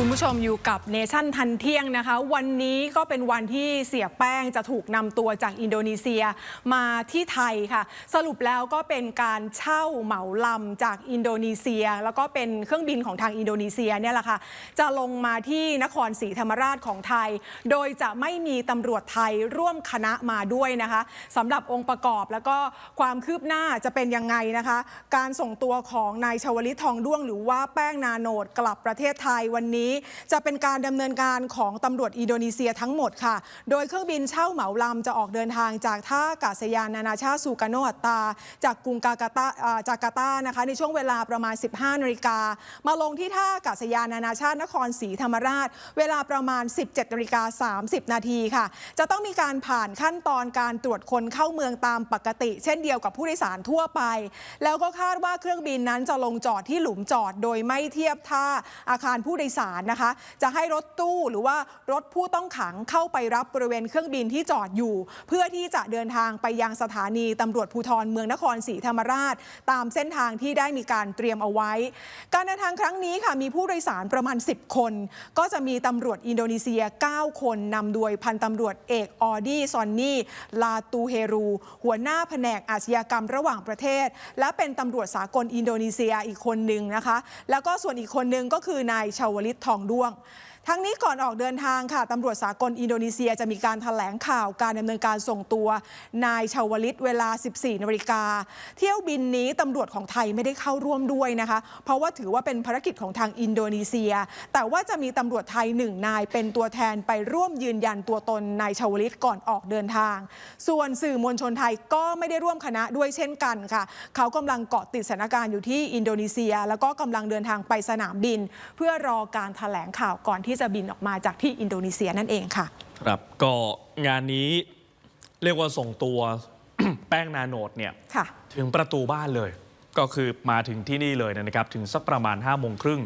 คุณผู้ชมอยู่กับเนชั่นทันเที่ยงนะคะ วันนี้ก็เป็นวันที่เสียแป้งจะถูกนำตัวจากอินโดนีเซียมาที่ไทยค่ะ สรุปแล้วก็เป็นการเช่าเหมาลำจากอินโดนีเซีย แล้วก็เป็นเครื่องบินของทางอินโดนีเซียเนี่ยแหละค่ะ จะลงมาที่นครศรีธรรมราชของไทย โดยจะไม่มีตำรวจไทยร่วมคณะมาด้วยนะคะสำหรับองค์ประกอบแล้วก็ความคืบหน้าจะเป็นยังไงนะคะ การส่งตัวของนายชวลิตทองด้วง หรือว่าแป้งนาโนดกลับประเทศไทยวันนี้จะเป็นการดำเนินการของตำรวจอินโดนีเซียทั้งหมดค่ะ โดยเครื่องบินเช่าเหมาลำจะออกเดินทางจากท่าอากาศยานนานาชาติสุกาโนอัตตา จากกรุงกากาตาอ่าจาการ์ตานะคะในช่วงเวลาประมาณ 15นาฬิกามาลงที่ท่าอากาศยานนานาชาตินครศรีธรรมราช เวลาประมาณ 17นาฬิกา30 นาทีค่ะ จะต้องมีการผ่านขั้นตอนการตรวจคนเข้าเมืองตามปกติ เช่นเดียวกับผู้โดยสารทั่วไป แล้วก็คาดว่าเครื่องบินนั้นจะลงจอดที่หลุมจอด โดยไม่เทียบท่าอาคารผู้โดยสารนะคะ จะให้รถตู้หรือว่ารถผู้ต้องขังเข้าไปรับบริเวณเครื่องบินที่จอดอยู่ เพื่อที่จะเดินทางไปยังสถานีตำรวจภูธรเมืองนครศรีธรรมราช ตามเส้นทางที่ได้มีการเตรียมเอาไว้ การเดินทางครั้งนี้ค่ะมีผู้โดยสารประมาณ 10 คน ก็จะมีตำรวจอินโดนีเซีย 9 คนนำโดยพันตำรวจเอกออดี้ซอนนี่ลาตูเฮรู หัวหน้าแผนกอาชญากรรมระหว่างประเทศ และเป็นตำรวจสากลอินโดนีเซียอีกคนหนึ่งนะคะ แล้วก็ส่วนอีกคนหนึ่งก็คือนายชาวลิตทองด้วงทั้งนี้ก่อนออกเดินทางค่ะตำรวจสากลอินโดนีเซียจะมีการถแถลงข่าวการดำเนินการส่งตัวนายชาวลิตเวลา 14นาฬิกาเที่ยวบินนี้ตำรวจของไทยไม่ได้เข้าร่วมด้วยนะคะ เพราะว่าถือว่าเป็นภารกิจของทางอินโดนีเซีย แต่ว่าจะมีตำรวจไทยหนึ่งนายเป็นตัวแทนไปร่วมยืนยันตัวตนนายชาวลิตก่อนออกเดินทาง ส่วนสื่อมวลชนไทยก็ไม่ได้ร่วมคณะด้วยเช่นกันค่ะ เขากำลังเกาะติดสถานการณ์อยู่ที่อินโดนีเซีย แล้วก็กำลังเดินทางไปสนามบิน เพื่อรอการแถลงข่าวก่อนที่จะบินออกมาจากที่อินโดนีเซียนั่นเองค่ะ ครับก็งานนี้เรียกว่าส่งตัว แป้งนาโนดเนี่ยค่ะถึงประตูบ้านเลย ก็คือมาถึงที่นี่เลยนะครับ ถึงสักประมาณ5้าโมงครึ่ง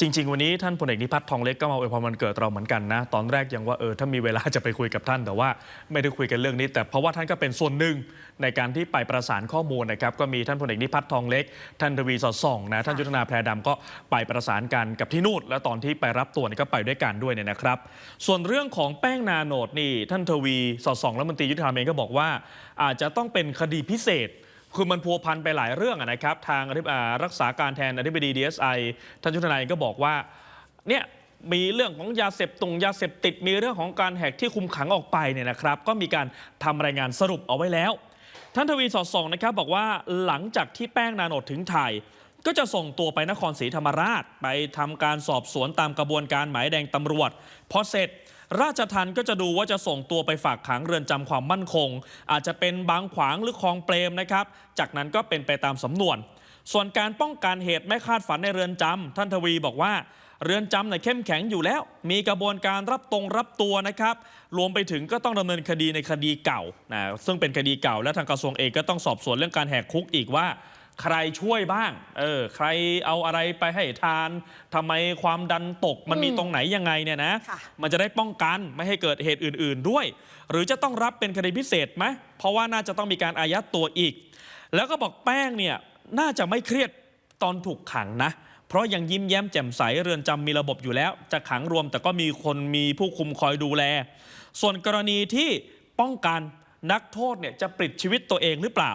จริง ๆ วันนี้ท่านพลเอกนิพัฒน์ทองเล็กก็มาอวยพรวันเกิดเราเหมือนกันนะ ตอนแรกยังว่าเออถ้ามีเวลาจะไปคุยกับท่าน แต่ว่าไม่ได้คุยกันเรื่องนี้ แต่เพราะว่าท่านก็เป็นส่วนหนึ่งในการที่ไปประสานข้อมูลนะครับก็มีท่านพลเอกนิพัฒน์ทองเล็ก ท่านทวีสอดส่องนะท่านยุทธนาแพรดำก็ไปประสานกันกับที่นู่นแล้วตอนที่ไปรับตัวก็ไปด้วยกันด้วยเนี่ยนะครับ ส่วนเรื่องของแป้งนาโนดนี่ท่านทวีสอดส่องรัฐมนตรียุทธธรรมเองก็บอกว่า อาจจะต้องเป็นคดีพิเศษ คือมันพัวพันไปหลายเรื่องนะครับ ทางรักษาการแทนอธิบดี DSI ท่านยุทธนายก็บอกว่าเนี่ยมีเรื่องของยาเสพตรงยาเสพติดมีเรื่องของการแหกที่คุมขังออกไปเนี่ยนะครับ ก็มีการทำรายงานสรุปเอาไว้แล้ว ท่านทวีสอดส่องนะครับ บอกว่าหลังจากที่แป้งนาโนดถึงไทย ก็จะส่งตัวไปนครศรีธรรมราช ไปทำการสอบสวนตามกระบวนการหมายแดงตำรวจพอเสร็จ ราชทันก็จะดูว่าจะส่งตัวไปฝากขังเรือนจำความมั่นคง อาจจะเป็นบางขวางหรือคลองเปรมนะครับ จากนั้นก็เป็นไปตามสำนวน ส่วนการป้องกันเหตุไม่คาดฝันในเรือนจำท่านทวีบอกว่าเรือนจำเนี่ยเข้มแข็งอยู่แล้ว มีกระบวนการรับตรงรับตัวนะครับ รวมไปถึงก็ต้องดำเนินคดีในคดีเก่านะซึ่งเป็นคดีเก่าและทางกระทรวงเองก็ต้องสอบสวนเรื่องการแหกคุกอีกว่า ใครช่วยบ้าง เออ ใครเอาอะไรไปให้ทานทำไมความดันตกมันมีตรงไหนยังไงเนี่ยนะค่ะมันจะได้ป้องกันไม่ให้เกิดเหตุอื่น ๆ ด้วย หรือจะต้องรับเป็นคดีพิเศษไหมเพราะว่าน่าจะต้องมีการอายัดตัวอีก แล้วก็บอกแป้งเนี่ยน่าจะไม่เครียดตอนถูกขังนะเพราะยังยิ้มแย้มแจ่มใสเรือนจำมีระบบอยู่แล้ว จะขังรวมแต่ก็มีคนมีผู้คุมคอยดูแล ส่วนกรณีที่ป้องกันนักโทษเนี่ยจะปลิดชีวิตตัวเองหรือเปล่า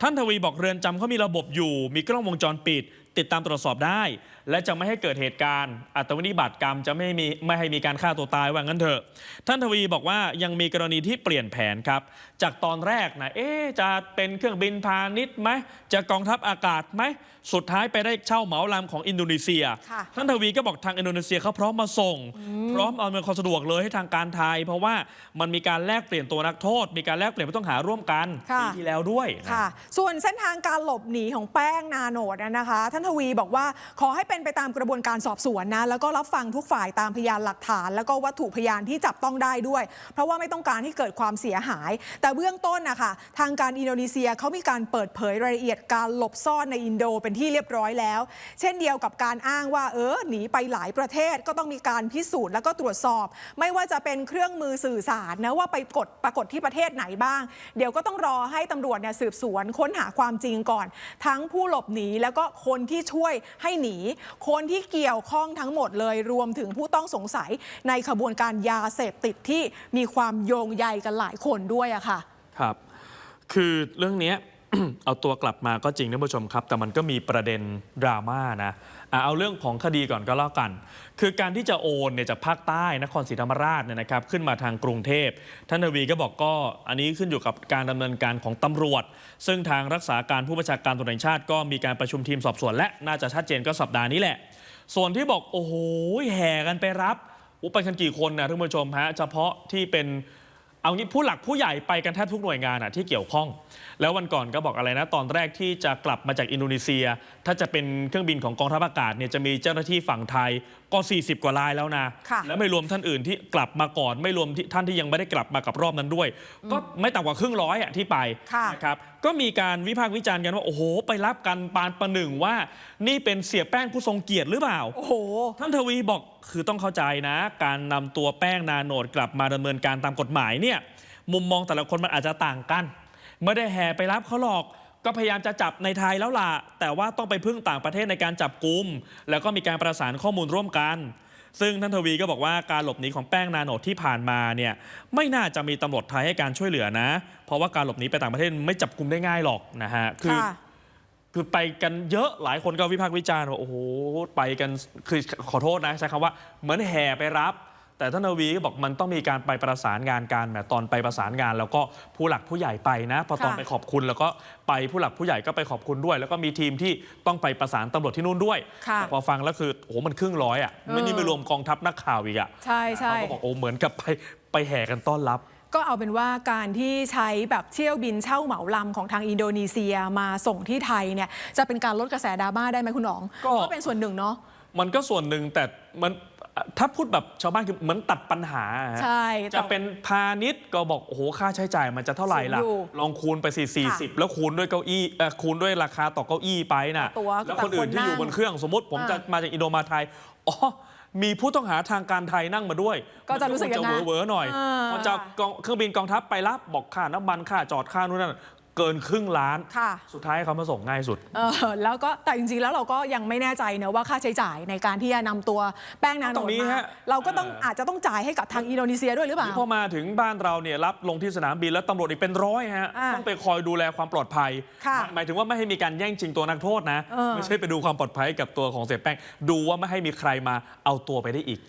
ท่านทวีบอกเรือนจำเขามีระบบอยู่ มีกล้องวงจรปิด ติดตามตรวจสอบได้ และจะไม่ให้เกิดเหตุการณ์ อัตวินิบาตกรรมจะไม่มีไม่ให้มีการฆ่าตัวตายว่างั้นเถอะ ท่านทวีบอกว่ายังมีกรณีที่เปลี่ยนแผนครับ จากตอนแรกนะเอ๊ะจะเป็นเครื่องบินพาณิชย์ไหมจะกองทัพอากาศไหมสุดท้ายไปได้เช่าเหมาลำของอินโดนีเซียค่ะท่านทวีก็บอกทางอินโดนีเซียเขาพร้อมมาส่ง พร้อมเอาเงินความสะดวกเลยให้ทางการไทย เพราะว่ามันมีการแลกเปลี่ยนตัวนักโทษ มีการแลกเปลี่ยนผู้ต้องหาร่วมกันค่ะปีที่แล้วด้วยนะค่ะ ส่วนเส้นทางการหลบหนีของแป้งนาโนดนะคะ ท่านทวีบอกว่าขอให้เป็นไปตามกระบวนการสอบสวนนะ แล้วก็รับฟังทุกฝ่ายตามพยานหลักฐาน แล้วก็วัตถุพยานที่จับต้องได้ด้วย เพราะว่าไม่ต้องการให้เกิดความเสียหาย แต่เบื้องต้นนะคะทางการอินโดนีเซียเขามีการเปิดเผยรายละเอียดการหลบซ่อนในอินโดเป็นที่เรียบร้อยแล้ว เช่นเดียวกับการอ้างว่าเออหนีไปหลายประเทศก็ต้องมีการพิสูจน์แล้วก็ตรวจสอบ ไม่ว่าจะเป็นเครื่องมือสื่อสารนะว่าไปกดปรากฏที่ประเทศไหนบ้าง เดี๋ยวก็ต้องรอให้ตำรวจเนี่ยสืบสวนค้นหาความจริงก่อน ทั้งผู้หลบหนีแล้วก็คนที่ช่วยให้หนีคนที่เกี่ยวข้องทั้งหมดเลยรวมถึงผู้ต้องสงสัยในขบวนการยาเสพติดที่มีความโยงใยกันหลายคนด้วยอะค่ะ ครับ คือเรื่องเนี้ย เอาตัวกลับมาก็จริงท่านผู้ชมครับ แต่มันก็มีประเด็นดราม่านะเอาเรื่องของคดีก่อนก็แล้วกัน คือการที่จะโอนเนี่ยจากภาคใต้นครศรีธรรมราชเนี่ยนะครับ ขึ้นมาทางกรุงเทพท่านทวีก็บอกก็อันนี้ขึ้นอยู่กับการดำเนินการของตำรวจ ซึ่งทางรักษาการผู้บัญชาการตำรวจแห่งชาติก็มีการประชุมทีมสอบสวน และน่าจะชัดเจนก็สัปดาห์นี้แหละ ส่วนที่บอกโอ้โหแห่กันไปรับอุยไปกันกี่คนนะท่านผู้ชมฮะเฉพาะที่เป็น เอางี้ผู้หลักผู้ใหญ่ไปกันแทบทุกหน่วยงานอะที่เกี่ยวข้อง แล้ววันก่อนก็บอกอะไรนะ ตอนแรกที่จะกลับมาจากอินโดนีเซีย ถ้าจะเป็นเครื่องบินของกองทัพอากาศเนี่ยจะมีเจ้าหน้าที่ฝั่งไทยก็ 40 กว่ารายแล้วนะค่ะแล้วไม่รวมท่านอื่นที่กลับมาก่อน ไม่รวมที่ท่านที่ยังไม่ได้กลับมากับรอบนั้นด้วย ก็ไม่ต่ำกว่าครึ่งร้อยอะที่ไปค่ะนะครับก็มีการวิพากษ์วิจารณ์กันว่าโอ้โห ไปรับกันปานประหนึ่งว่า นี่เป็นเสียแป้งผู้ทรงเกียรติหรือเปล่าโอ้โหท่านทวีบอก คือต้องเข้าใจนะ การนำตัวแป้งนาโนดกลับมาดำเนินการตามกฎหมายเนี่ยมุมมองแต่ละคนมันอาจจะต่างกัน ไม่ได้แห่ไปรับเขาหรอกก็พยายามจะจับในไทยแล้วล่ะ แต่ว่าต้องไปพึ่งต่างประเทศในการจับกลุ่มแล้วก็มีการประสานข้อมูลร่วมกัน ซึ่งท่านทวีก็บอกว่าการหลบหนีของแป้งนาโนดที่ผ่านมาเนี่ยไม่น่าจะมีตำรวจไทยให้การช่วยเหลือนะ เพราะว่าการหลบหนีไปต่างประเทศไม่จับกลุ่มได้ง่ายหรอกนะฮะคือ ค่ะคือไปกันเยอะหลายคนก็วิพากษ์วิจารณ์ว่าโอ้โหไปกันคือขอโทษนะใช้คำว่าเหมือนแห่ไปรับ แต่ท่านนวีก็บอกมันต้องมีการไปประสานงานกันแหมตอนไปประสานงาน แล้วก็ผู้หลักผู้ใหญ่ไปนะพอตอนค่ะไปขอบคุณแล้วก็ไปผู้หลักผู้ใหญ่ก็ไปขอบคุณด้วย แล้วก็มีทีมที่ต้องไปประสานตำรวจที่นู่นด้วยค่ะแต่พอฟังแล้วคือโอ้โหมันครึ่งร้อยอะไม่นี่ไม่รวมกองทัพนักข่าวอีกอะใช่ใช่เขาก็บอกโอ้เหมือนกับไปไปแห่กันต้อนรับ ก็เอาเป็นว่าการที่ใช้แบบเที่ยวบินเช่าเหมาลำของทางอินโดนีเซียมาส่งที่ไทยเนี่ยจะเป็นการลดกระแสดราม่าได้ไหมคุณหนองก็ ก็เป็นส่วนหนึ่งเนาะ มันก็ส่วนหนึ่งแต่มันถ้าพูดแบบชาวบ้านคือเหมือนตัดปัญหาอะฮะใช่จะเป็นพาณิชย์ก็บอก โอ้โห ค่าใช้จ่ายมันจะเท่าไหร่ล่ะ สูงอยู่ลองคูณไปสี่สี่สิบแล้วคูณด้วยเก้าอี้เอ่อคูณด้วยราคาต่อเก้าอี้ไปน่ะ ตัวแล้วคนอื่นที่อยู่บนเครื่องสมมติผมอ่า จะมาจากอินโดมาไทยอ๋อ มีผู้ต้องหาทางการไทยนั่งมาด้วยก็จะรู้สึกอย่างนั้นมันคงจะเวอร์ๆหน่อยอ่าพอจะกองเครื่องบินกองทัพไปรับบอกค่าน้ำมันค่าจอดค่านู่นนั่น เกินครึ่งล้าน ค่ะ สุดท้ายเขามาส่งง่ายสุด เออแล้วก็แต่จริงๆ แล้วเราก็ยังไม่แน่ใจเนะว่าค่าใช้จ่ายในการที่จะนำตัวแป้งนาโนตรงนี้มาฮะ เราก็ต้องเออออาจจะต้องจ่ายให้กับทางอินโดนีเซียด้วยหรือเปล่าพอมาถึงบ้านเราเนี่ยรับลงที่สนามบินแล้วตำรวจอีกเป็นร้อยฮะอ่าต้องไปคอยดูแลความปลอดภัย ค่ะหมายหมายถึงว่าไม่ให้มีการแย่งชิงตัวนักโทษนะ เออ ไม่ใช่ไปดูความปลอดภัยกับตัวของเสียแป้ง ดูว่าไม่ให้มีใครมาเอาตัวไปได้อีก